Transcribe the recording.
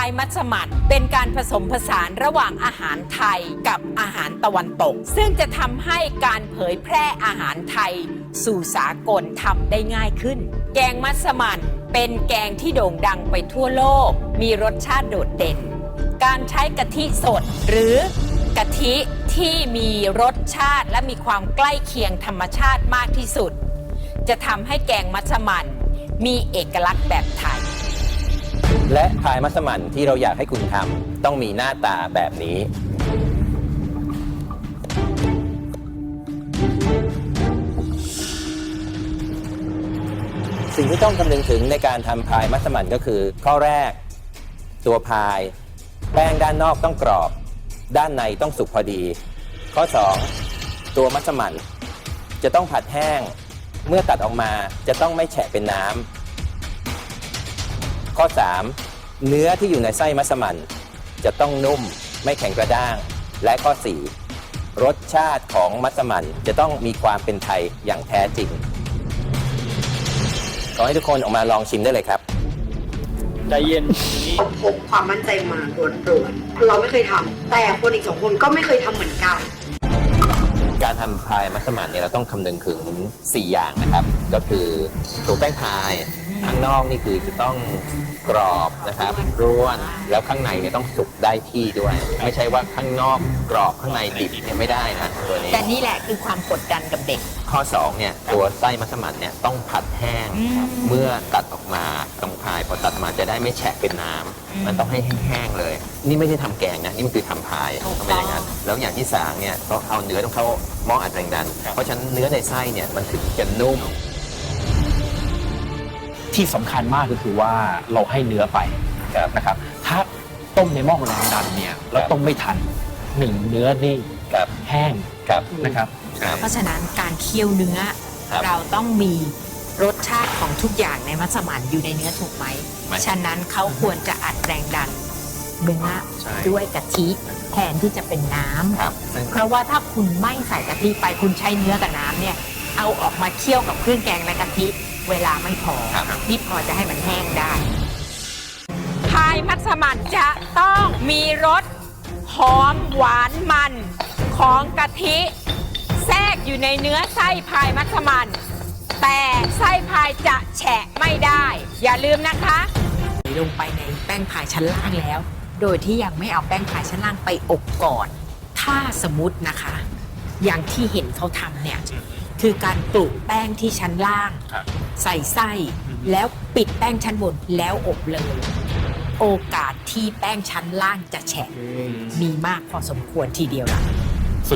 ายมัสมั่นเป็นการผสมผสานระหว่างอาหารไทยกับอาหารตะวันตก ซึ่งจะทำให้การเผยแพร่อาหารไทย สู่สากลทำได้ง่ายขึ้น แกงมัสมั่นเป็นแกงที่โด่งดังไปทั่วโลก มีรสชาติโดดเด่น การใช้กะทิสดหรือกะทิที่มีรสชาติและมีความใกล้เคียงธรรมชาติมากที่สุด จะทำให้แกงมัสมั่นมีเอกลักษณ์แบบไทย และพายมัสมั่นที่เราอยากให้คุณทำต้องมีหน้าตาแบบนี้ สิ่งที่ต้องคำนึงถึงในการทำพายมัสมั่นก็คือ ข้อแรก ตัวพาย แป้งด้านนอกต้องกรอบ ด้านในต้องสุกพอดี ข้อ 2 ตัวมัสมั่นจะต้องผัดแห้ง เมื่อตัดออกมาจะต้องไม่แฉะเป็นน้ำ ข้อ 3 เนื้อที่อยู่ในไส้มัสมั่นจะต้องนุ่มไม่แข็งกระด้าง และข้อ 4 รสชาติของมัสมั่นจะต้องมีความเป็นไทยอย่างแท้จริง ขอให้ทุกคนออกมาลองชิมได้เลยครับ ใจเย็นอย่างนี้พกความมั่นใจมาตรวจตรวจเราไม่เคยทำแต่คนอีกสองคนก็ไม่เคยทำเหมือนกัน การทำพายมัสมั่นเนี่ยเราต้องคำนึงถึง 4 อย่างนะครับ ก็คือตัวแป้งพาย ข้างนอกนี่คือจะต้องกรอบนะครับร่วน แล้วข้างในเนี่ยต้องสุกได้ที่ด้วย ไม่ใช่ว่าข้างนอกกรอบข้างในดิบเนี่ยไม่ได้นะตัวนี้ แต่นี่แหละคือความกดดันกับเด็ก ข้อ2เนี่ยตัวไส้มัสมั่นเนี่ยต้องผัดแห้งอืมเมื่อตัดออกมาตรงพายพอตัดออกมาจะได้ไม่แฉะเป็นน้ำมันต้องให้แห้งๆเลย นี่ไม่ใช่ทำแกงนะนี่มันคือทำพายถูกต้องเป็นอย่างนั้นแล้วอย่างที่สามเนี่ยต้องเอาเนื้อต้องเข้าหม้ออัดแรงดัน เพราะฉะนั้นเนื้อในไส้เนี่ยมันถึงจะนุ่ม ที่สำคัญมากก็คือว่าเราให้เนื้อไปนะครับ ถ้าต้มในหม้อแรงดันเนี่ยแล้วต้มไม่ทันหนึ่งเนื้อนี่ครับแห้งครับนะครับครับ เพราะฉะนั้นการเคี่ยวเนื้อครับเราต้องมีรสชาติของทุกอย่างในมัสมั่นอยู่ในเนื้อถูกไหมไม่ฉะนั้นเขาควรจะอัดแรงดันเนื้อใช่ด้วยกะทิแทนที่จะเป็นน้ำครับซึ่งเพราะว่าถ้าคุณไม่ใส่กะทิไปคุณใช้เนื้อกับน้ำเนี่ยเอาออกมาเคี่ยวกับเครื่องแกงและกะทิ เวลาไม่พอครับนี่พอจะให้มันแห้งได้ พายมัสมั่นจะต้องมีรสหอมหวานมันของกะทิ แทรกอยู่ในเนื้อไส้พายมัสมั่นแต่ไส้พายจะแฉะไม่ได้ อย่าลืมนะคะลงไปในแป้งพายชั้นล่างแล้ว โดยที่ยังไม่เอาแป้งพายชั้นล่างไปอบก่อน ถ้าสมมตินะคะ อย่างที่เห็นเขาทำเนี่ย คือการกลุแป้งที่ชั้นล่าง ครับ ใส่ไส้แล้วปิดแป้งชั้นบนแล้วอบเลย โอกาสที่แป้งชั้นล่างจะแฉะมีมากพอสมควรทีเดียวล่ะ